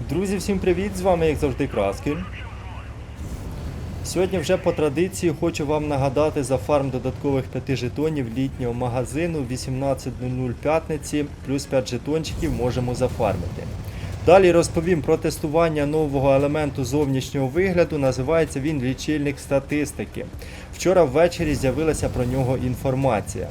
Друзі, всім привіт! З вами, як завжди, Краскін. Сьогодні вже по традиції хочу вам нагадати за фарм додаткових 5 жетонів літнього магазину 18.00 п'ятниці, плюс 5 жетончиків можемо зафармити. Далі розповім про тестування нового елементу зовнішнього вигляду. Називається він лічильник статистики. Вчора ввечері з'явилася про нього інформація.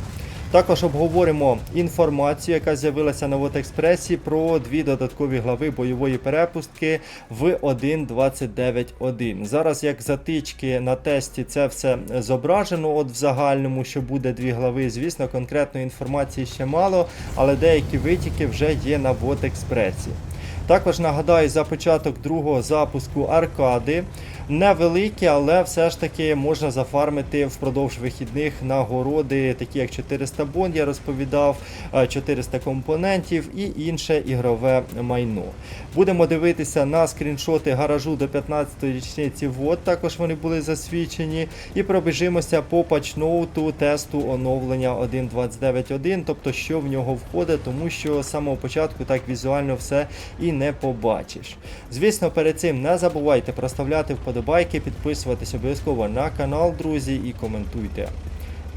Також обговоримо інформацію, яка з'явилася на Вотекспресі про дві додаткові глави бойової перепустки в 1.29.1. Зараз як затички на тесті це все зображено от в загальному, що буде дві глави. Звісно, конкретної інформації ще мало, але деякі витіки вже є на Вотекспресі. Також нагадаю за початок другого запуску аркади. Невеликі, але все ж таки можна зафармити впродовж вихідних нагороди, такі як 400 бонд, я розповідав, е, 400 компонентів і інше ігрове майно. Будемо дивитися на скріншоти гаражу до 15-ї річниці ВОД, також вони були засвідчені. І пробіжимося по патчноуту тесту оновлення 1.29.1, тобто що в нього входить, тому що з самого початку так візуально все і не побачиш. Звісно, перед цим не забувайте проставляти вподобайки, підписуватись обов'язково на канал, друзі, і коментуйте.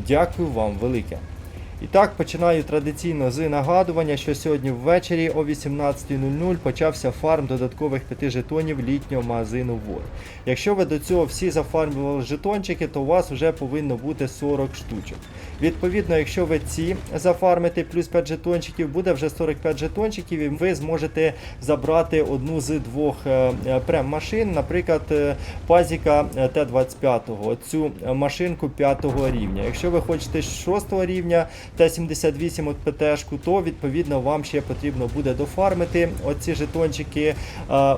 Дякую вам велике. І так, починаю традиційно з нагадування, що сьогодні ввечері о 18.00 почався фарм додаткових 5 жетонів літнього магазину ВОД. Якщо ви до цього всі зафармлювали жетончики, то у вас вже повинно бути 40 штучок. Відповідно, якщо ви ці зафармите плюс 5 жетончиків, буде вже 45 жетончиків, і ви зможете забрати одну з двох е, е, прем-машин, наприклад, е, Пазіка е, Т-25, цю машинку 5 рівня. Якщо ви хочете 6 рівня Т-78 от ПТшку, то відповідно вам ще потрібно буде дофармити оці жетончики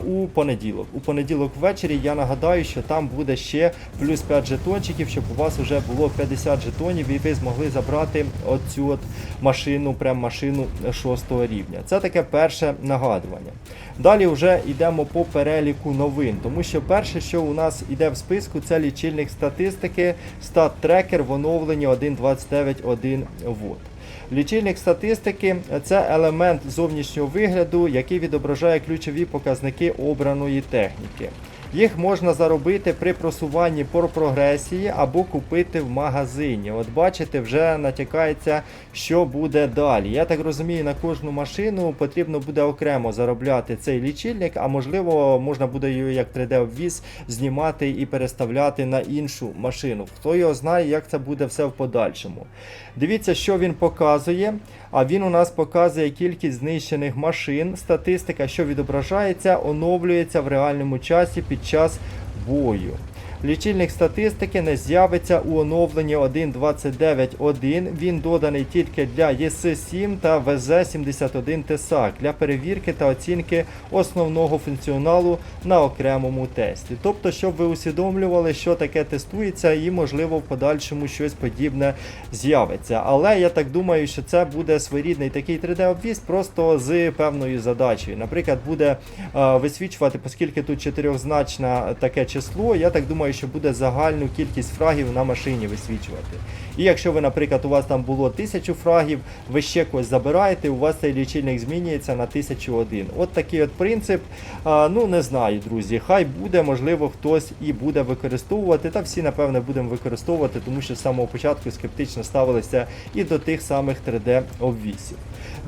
у понеділок. У понеділок ввечері я нагадаю, що там буде ще плюс 5 жетончиків, щоб у вас вже було 50 жетонів і ви змогли забрати оцю от машину, прям машину 6 рівня. Це таке перше нагадування. Далі вже йдемо по переліку новин, тому що перше, що у нас йде в списку, це лічильник статистики, стат-трекер в оновленні 1.29.1 вод. Лічильник статистики це елемент зовнішнього вигляду, який відображає ключові показники обраної техніки. Їх можна заробити при просуванні по прогресії або купити в магазині. От бачите, вже натякається, що буде далі. Я так розумію, на кожну машину потрібно буде окремо заробляти цей лічильник, а можливо, можна буде його як 3D-обвіз знімати і переставляти на іншу машину. Хто його знає, як це буде все в подальшому. Дивіться, що він показує. А він у нас показує кількість знищених машин. Статистика, що відображається, оновлюється в реальному часі під час бою. Лічильник статистики не з'явиться у оновленні 1.29.1. Він доданий тільки для ЄС-7 та ВЗ-71 ТСАК для перевірки та оцінки основного функціоналу на окремому тесті. Тобто, щоб ви усвідомлювали, що таке тестується, і можливо в подальшому щось подібне з'явиться. Але я так думаю, що це буде своєрідний такий 3D-обвіз просто з певною задачею. Наприклад, буде е, висвічувати, оскільки тут чотирьохзначне таке число, я так думаю, що буде загальну кількість фрагів на машині висвічувати. І якщо ви, наприклад, у вас там було 1000 фрагів, ви ще когось забираєте, у вас цей лічильник змінюється на 1001. От такий от принцип. Ну не знаю, друзі. Хай буде, можливо, хтось і буде використовувати. Та всі, напевне, будемо використовувати, тому що з самого початку скептично ставилися і до тих самих 3D-обвісів.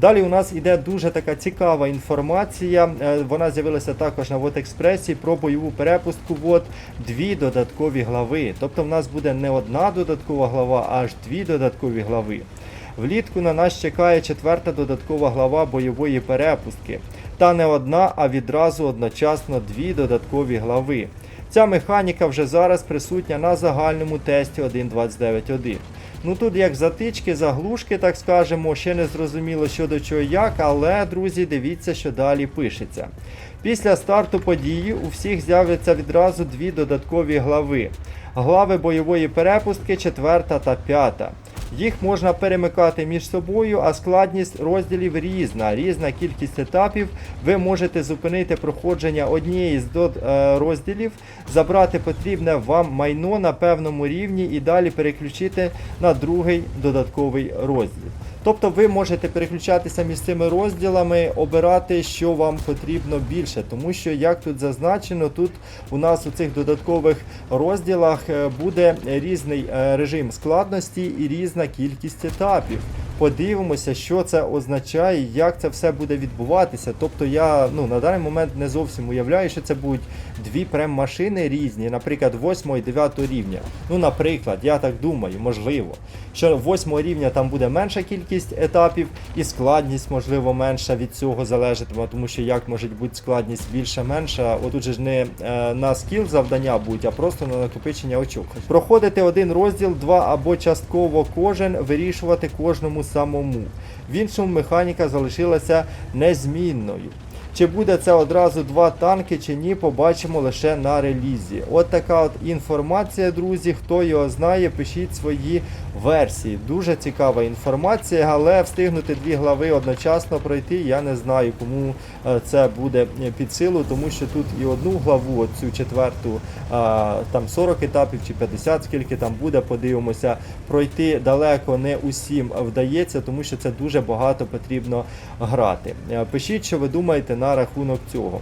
Далі у нас іде дуже така цікава інформація. Е, Вона з'явилася також на Вотекспресі про бойову перепустку. Вот дві додаткові глави. Тобто в нас буде не одна додаткова глава, а аж дві додаткові глави. Влітку на нас чекає четверта додаткова глава бойової перепустки. Та не одна, а відразу одночасно дві додаткові глави. Ця механіка вже зараз присутня на загальному тесті 1.29.1. Ну тут як затички, заглушки, так скажемо, ще не зрозуміло що до чого як, але, друзі, дивіться, що далі пишеться. Після старту події у всіх з'являться відразу дві додаткові глави. Глави бойової перепустки 4 та 5. Їх можна перемикати між собою, а складність розділів різна. Різна кількість етапів. Ви можете зупинити проходження однієї з е, розділів, забрати потрібне вам майно на певному рівні і далі переключити на другий додатковий розділ. Тобто ви можете переключатися між цими розділами, обирати, що вам потрібно більше. Тому що, як тут зазначено, тут у нас у цих додаткових розділах е, буде різний е, режим складності і різна кількість етапів. Подивимося, що це означає, як це все буде відбуватися. Тобто я ну, на даний момент не зовсім уявляю, що це будуть дві прем-машини різні, наприклад, 8 і 9 рівня. Ну, наприклад, я так думаю, можливо, що 8 рівня там буде менша кількість етапів, і складність, можливо, менша від цього залежатиме, тому що як може бути складність більша, менша. Отут же ж не е, на скіл завдання будуть, а просто на накопичення очок. Проходити один розділ, два або частково кожен, вирішувати кожному самому. В іншому механіка залишилася незмінною. Чи буде це одразу два танки чи ні, побачимо лише на релізі. От така от інформація, друзі. Хто його знає, пишіть свої версії. Дуже цікава інформація, але встигнути дві глави одночасно пройти, я не знаю, кому е, це буде під силу, тому що тут і одну главу, цю четверту, е, там 40 етапів чи 50, скільки там буде, подивимося. Пройти далеко не усім вдається, тому що це дуже багато потрібно грати. Е, Пишіть, що ви думаєте на рахунок цього.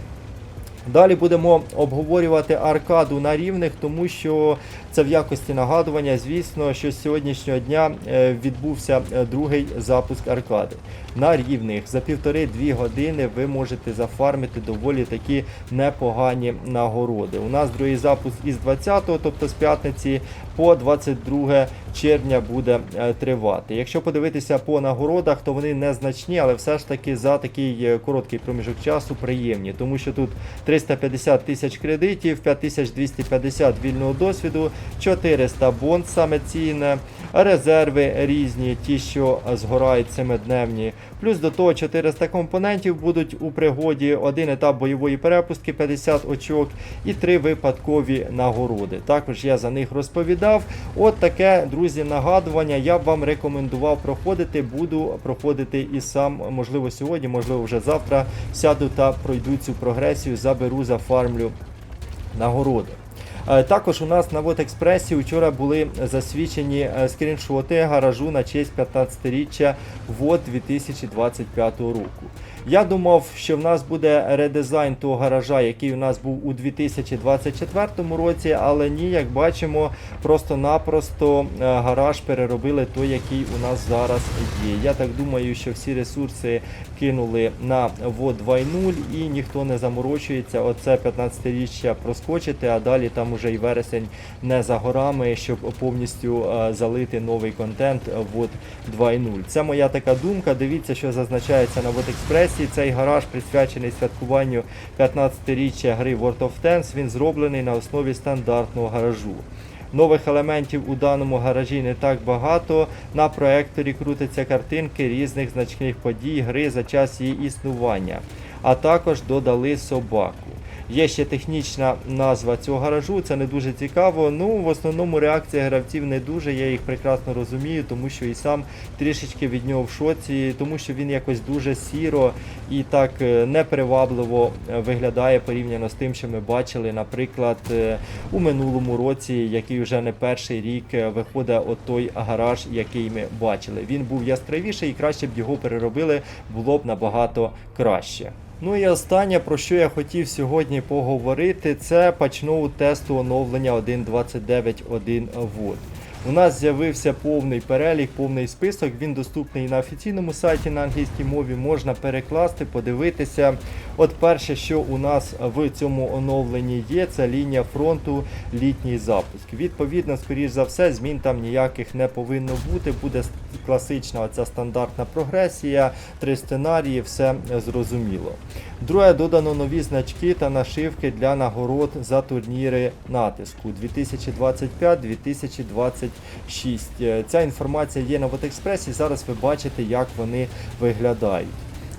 Далі будемо обговорювати аркаду на рівних, тому що це в якості нагадування. Звісно, що з сьогоднішнього дня е, відбувся е, другий запуск аркади. На рівних за півтори-дві години ви можете зафармити доволі такі непогані нагороди. У нас другий запуск із 20-го, тобто з п'ятниці по 22 червня буде е, тривати. Якщо подивитися по нагородах, то вони незначні, але все ж таки за такий е, короткий проміжок часу приємні, тому що тут 350 тисяч кредитів, 5250 вільного досвіду, 400 бонд саме цінне, резерви різні, ті, що згорають семидневні. Плюс до того 400 компонентів будуть у пригоді, один етап бойової перепустки, 50 очок і три випадкові нагороди. Також я за них розповідав. От таке, друзі, нагадування. Я б вам рекомендував проходити. Буду проходити і сам, можливо, сьогодні, можливо, вже завтра сяду та пройду цю прогресію, заберу, зафармлю нагороди. Е, Також у нас на Вотекспресі вчора були засвідчені е, скріншоти гаражу на честь 15-річчя ВОД 2025 року. Я думав, що в нас буде редизайн того гаража, який у нас був у 2024 році, але ні, як бачимо, просто-напросто е, гараж переробили той, який у нас зараз є. Я так думаю, що всі ресурси кинули на ВОД 2.0 і ніхто не заморочується. Оце 15-річчя проскочити, а далі там уже і вересень не за горами, щоб повністю е, залити новий контент ВОД 2.0. Це моя така думка. Дивіться, що зазначається на Вотекспресі. Цей гараж присвячений святкуванню 15-річчя гри World of Tanks. Він зроблений на основі стандартного гаражу. Нових елементів у даному гаражі не так багато. На проекторі крутяться картинки різних значних подій гри за час її існування, а також додали собаку. Є ще технічна назва цього гаражу, це не дуже цікаво. Ну, в основному реакція гравців не дуже, я їх прекрасно розумію, тому що і сам трішечки від нього в шоці, тому що він якось дуже сіро і так е, непривабливо е, виглядає порівняно з тим, що ми бачили, наприклад, е, у минулому році, який вже не перший рік виходить от той гараж, який ми бачили. Він був яскравіший і краще б його переробили, було б набагато краще. Ну і останнє, про що я хотів сьогодні поговорити, це почну тесту оновлення 1.29.1 вод. У нас з'явився повний перелік, повний список. Він доступний на офіційному сайті на англійській мові. Можна перекласти, подивитися. От перше, що у нас в цьому оновленні є, це лінія фронту, літній запуск. Відповідно, скоріш за все, змін там ніяких не повинно бути. Буде класична ця стандартна прогресія, три сценарії, все зрозуміло. Друге, додано нові значки та нашивки для нагород за турніри натиску 2025-2025. 26. Ця інформація є на Вотекспресі. Зараз ви бачите, як вони виглядають.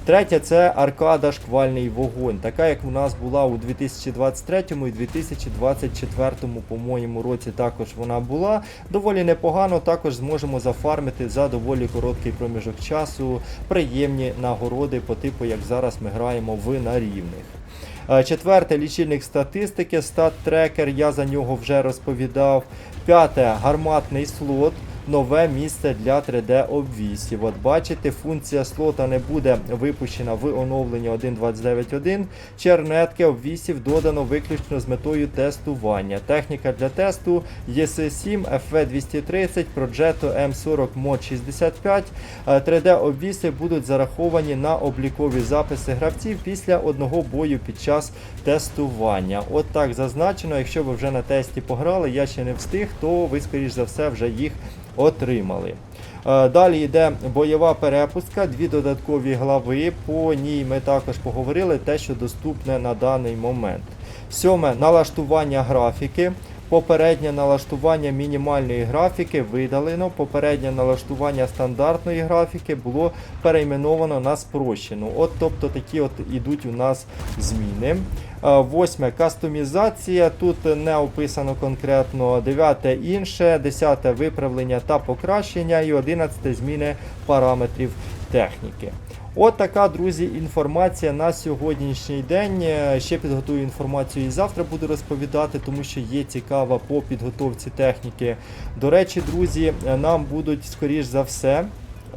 Третє це аркада шквальний вогонь, така як у нас була у 2023 і 2024, по-моєму, році також вона була. Доволі непогано, також зможемо зафармити за доволі короткий проміжок часу приємні нагороди по типу, як зараз ми граємо в на рівних. Четверте лічильник статистики, стат-трекер, я за нього вже розповідав. П'яте гарматний слот. Нове місце для 3D-обвісів. От бачите, функція слота не буде випущена в оновленні 1.29.1. Чернетки обвісів додано виключно з метою тестування. Техніка для тесту EC7, FV230, Progetto M40 Mod 65. Е, 3D-обвіси будуть зараховані на облікові записи гравців після одного бою під час тестування. От так зазначено, якщо ви вже на тесті пограли, я ще не встиг, то ви, скоріш за все, вже їх отримали. Е, Далі йде бойова перепустка, дві додаткові глави. По ній ми також поговорили те, що доступне на даний момент. Сьоме налаштування графіки. Попереднє налаштування мінімальної графіки видалено. Попереднє налаштування стандартної графіки було перейменовано на спрощену. От тобто такі от ідуть у нас зміни. Восьме кастомізація. Тут не описано конкретно. Дев'яте інше, десяте виправлення та покращення і одинадцяте зміни параметрів техніки. От така, друзі, інформація на сьогоднішній день. Ще підготую інформацію і завтра буду розповідати, тому що є цікава по підготовці техніки. До речі, друзі, нам будуть скоріш за все.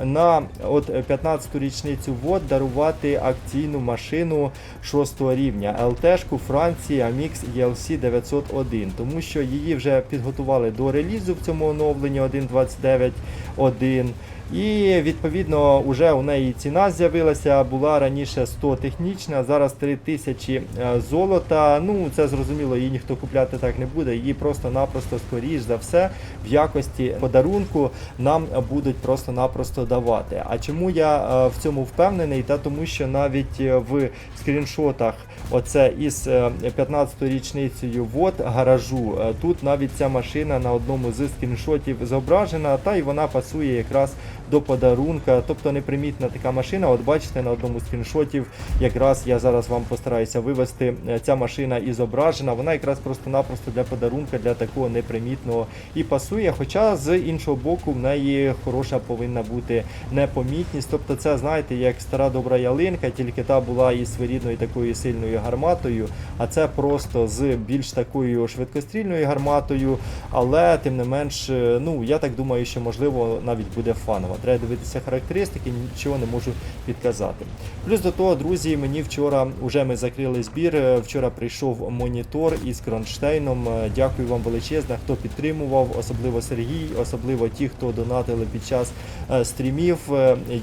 На от 15-ту річницю ВОД дарувати акційну машину 6 рівня ЛТшку Франції Amix ELC 901, тому що її вже підготували до релізу в цьому оновленні 1.29.1. І відповідно вже у неї ціна з'явилася, була раніше 100 технічна, зараз 3000 е, золота. Ну це зрозуміло, її ніхто купляти так не буде. Її просто-напросто, скоріш за все, в якості подарунку нам будуть просто-напросто давати. А чому я е, в цьому впевнений? Та тому що навіть е, в скріншотах, оце із 15 річницею вот гаражу, тут навіть ця машина на одному з скріншотів зображена, та й вона пасує якраз до подарунка, тобто непримітна така машина. От бачите, на одному з скріншотів, якраз я зараз вам постараюся вивести е, ця машина і зображена. Вона якраз просто-напросто для подарунка, для такого непримітного і пасує. Хоча з іншого боку, в неї хороша повинна бути непомітність. Тобто, це знаєте, як стара добра ялинка, тільки та була із своєрідною такою сильною гарматою, а це просто з більш такою швидкострільною гарматою. Але тим не менш, е, ну я так думаю, що можливо навіть буде фанова. Треба дивитися характеристики, нічого не можу підказати. Плюс до того, друзі, мені вчора вже ми закрили збір. е, Вчора прийшов монітор із кронштейном. Е, Дякую вам величезне, хто підтримував, особливо Сергій, особливо ті, хто донатили під час е, стрімів.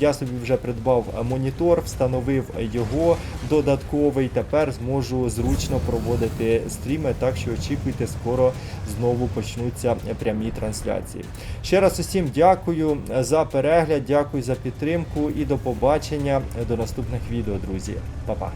Я собі вже придбав монітор, встановив його додатковий. Тепер зможу зручно проводити стріми, так що очікуйте, скоро знову почнуться прямі трансляції. Ще раз усім дякую за перегляд, дякую за підтримку і до побачення до наступних відео, друзі. Па-па.